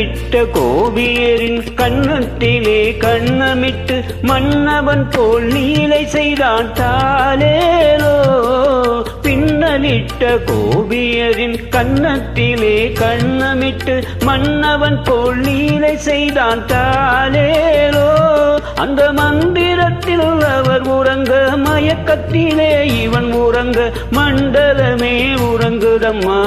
பின்னலிட்ட கோபியரின் கண்ணத்திலே கண்ணமிட்டு மன்னவன் போல் நீலை செய்தான் தாலேலோ பின்னலிட்ட கோபியரின் கண்ணத்திலே கண்ணமிட்டு மன்னவன் போல் நீலை செய்தான் தாலேலோ அந்த மந்திரத்தில் அவர் உறங்க மயக்கத்திலே இவன் உறங்க மண்டலமே உறங்குதம்மாறாரோ?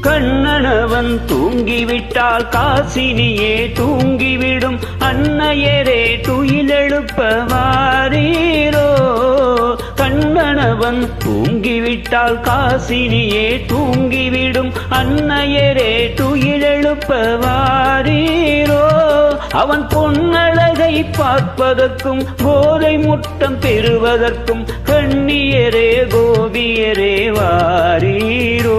கண்ணனவன் தூங்கிவிட்டால் காசினியே தூங்கிவிடும் அன்னையரே துயிலெழுப்ப வாரீரோ கண்ணனவன் தூங்கிவிட்டால் காசினியே தூங்கிவிடும் அன்னையரே துயிலெழுப்ப வாரீரோ அவன் பொன்னழகை பார்ப்பதற்கும் கோதை முட்டம் பெறுவதற்கும் கண்ணியரே கோபியரே வாரீரோ.